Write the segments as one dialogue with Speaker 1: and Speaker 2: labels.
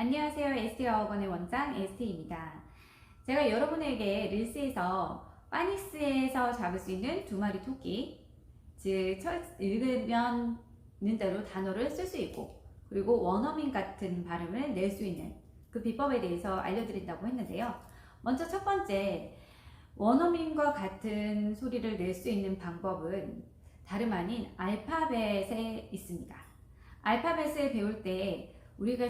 Speaker 1: 안녕하세요. ST어학원의 원장 ST입니다. 제가 여러분에게 릴스에서 파닉스에서 잡을 수 있는 두 마리 토끼, 즉첫 읽으면 는 대로 단어를 쓸 수 있고 그리고 원어민 같은 발음을 낼 수 있는 그 비법에 대해서 알려드린다고 했는데요. 먼저 첫 번째 원어민과 같은 소리를 낼 수 있는 방법은 다름 아닌 알파벳에 있습니다. 알파벳을 배울 때 우리가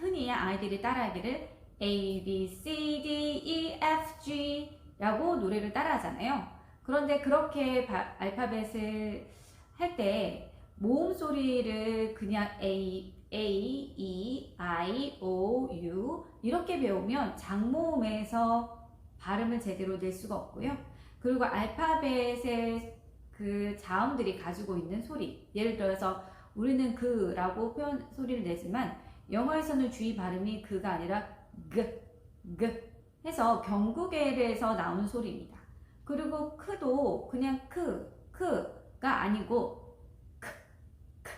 Speaker 1: 흔히 아이들이 따라하기를 A, B, C, D, E, F, G 라고 노래를 따라하잖아요. 그런데 그렇게 바- 알파벳을 할 때 모음 소리를 그냥 A, A, E, I, O, U 이렇게 배우면 장모음에서 발음을 제대로 낼 수가 없고요. 그리고 알파벳의 그 자음들이 가지고 있는 소리 예를 들어서 우리는 그라고 표현 소리를 내지만 영어에서는 주의 발음이 그가 아니라 그, 그 해서 경국에서 나오는 소리입니다. 그리고 크도 그냥 크, 크가 아니고 크, 크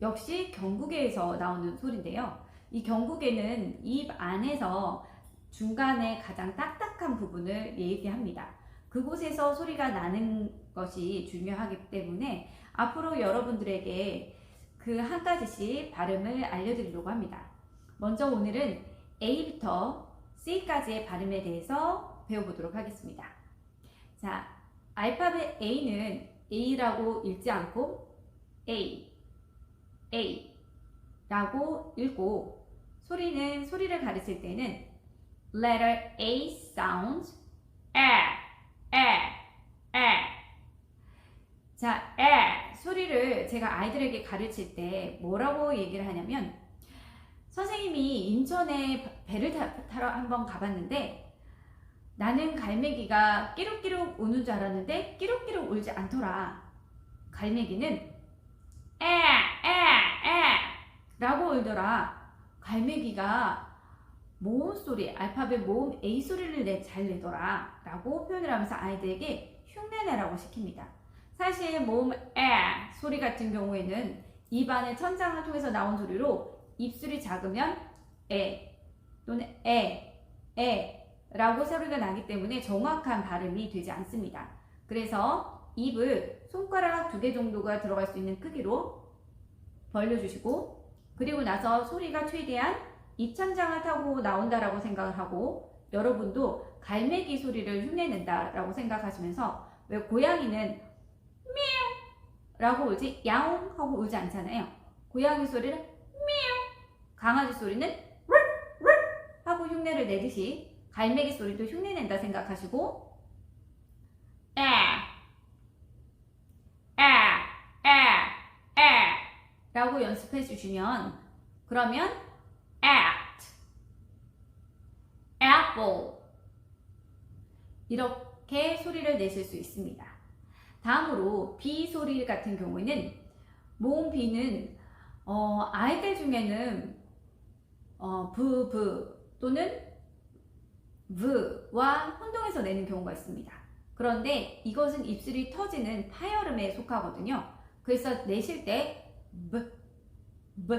Speaker 1: 역시 경국에서 나오는 소리인데요. 이 경국에는 입 안에서 중간에 가장 딱딱한 부분을 얘기합니다. 그곳에서 소리가 나는 것이 중요하기 때문에 앞으로 여러분들에게 그 한 가지씩 발음을 알려드리려고 합니다. 먼저 오늘은 A부터 C까지의 발음에 대해서 배워보도록 하겠습니다. 자, 알파벳 A는 A라고 읽지 않고 A, A 라고 읽고 소리는 소리를 가르칠 때는 letter A sound 에, 에, 에. 자, 에 소리를 제가 아이들에게 가르칠 때 뭐라고 얘기를 하냐면 선생님이 인천에 배를 타, 타러 한번 가봤는데 나는 갈매기가 끼룩끼룩 우는 줄 알았는데 끼룩끼룩 울지 않더라. 갈매기는 에, 에, 에 라고 울더라. 갈매기가 모음 소리, 알파벳 모음 A 소리를 내, 잘 내더라. 라고 표현을 하면서 아이들에게 흉내내라고 시킵니다. 사실 모음 에 소리 같은 경우에는 입안의 천장을 통해서 나온 소리로 입술이 작으면 에 또는 에, 에 라고 소리가 나기 때문에 정확한 발음이 되지 않습니다. 그래서 입을 손가락 두 개 정도가 들어갈 수 있는 크기로 벌려주시고 그리고 나서 소리가 최대한 입천장을 타고 나온다라고 생각을 하고 여러분도 갈매기 소리를 흉내낸다라고 생각하시면서 왜 고양이는 라고 울지 야옹 하고 울지 않잖아요. 고양이 소리는 미우, 강아지 소리는 르르 하고 흉내를 내듯이 갈매기 소리도 흉내 낸다 생각하시고 에, 에, 에, 에 라고 연습해 주시면 그러면 at, apple 이렇게 소리를 내실 수 있습니다. 다음으로 B 소리 같은 경우에는 모음 B는 어, 아이들 중에는 어, 브, 브 또는 v와 혼동해서 내는 경우가 있습니다. 그런데 이것은 입술이 터지는 파열음에 속하거든요. 그래서 내실 때 b, b,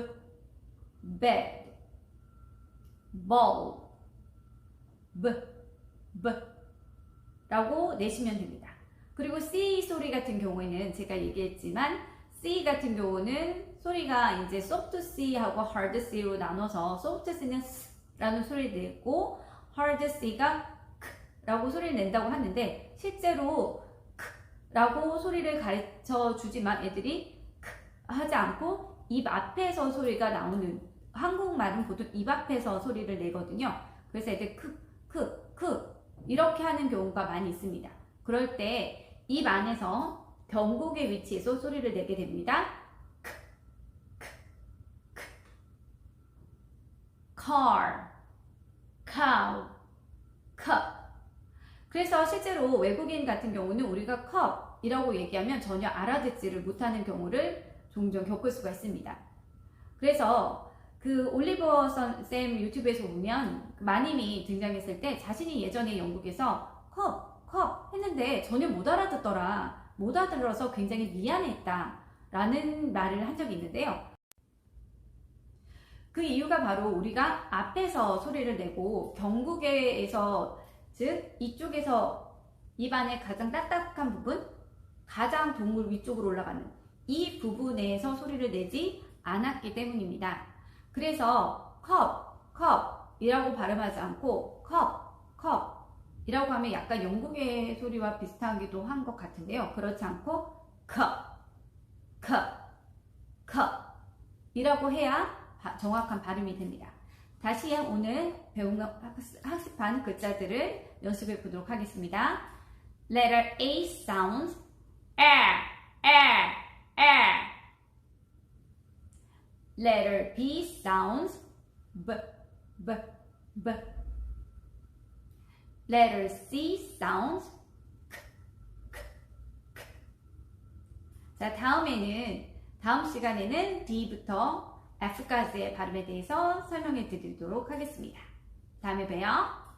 Speaker 1: bed, ball, b, b 라고 내시면 됩니다. 그리고 C 소리 같은 경우에는 제가 얘기했지만 C 같은 경우는 소리가 이제 soft C하고 hard C로 나눠서 soft C는 S라는 소리를 내고 hard C가 K라고 소리를 낸다고 하는데 실제로 K라고 소리를 가르쳐 주지만 애들이 K 하지 않고 입 앞에서 소리가 나오는 한국말은 보통 입 앞에서 소리를 내거든요. 그래서 애들 크, 크, 크 이렇게 하는 경우가 많이 있습니다. 그럴 때 입 안에서 경곡의 위치에서 소리를 내게 됩니다. 크, 크, 크. cup. 그래서 실제로 외국인 같은 경우는 우리가 cup이라고 얘기하면 전혀 알아듣지를 못하는 경우를 종종 겪을 수가 있습니다. 그래서 그 올리버 선- 쌤 유튜브에서 보면 그 마님이 등장했을 때 자신이 예전에 영국에서 컵, 컵 했는데 전혀 못 알아듣더라. 못 알아들어서 굉장히 미안했다. 라는 말을 한 적이 있는데요. 그 이유가 바로 우리가 앞에서 소리를 내고 경구개에서 즉 이쪽에서 입안의 가장 딱딱한 부분, 가장 동물 위쪽으로 올라가는 이 부분에서 소리를 내지 않았기 때문입니다. 그래서 컵, 컵이라고 발음하지 않고 컵, 컵 이라고 하면 약간 영국의 소리와 비슷하기도 한 것 같은데요. 그렇지 않고 컵, 컵, 컵 이라고 해야 바- 정확한 발음이 됩니다. 다시 오늘 배운 학습- 학습한 글자들을 연습해 보도록 하겠습니다. Letter A sounds air, air, air. Letter B sounds b, b, b. Letter C sounds. 자, 다음에는 다음 시간에는 D부터 F까지의 발음에 대해서 설명해 드리도록 하겠습니다. 다음에 봬요.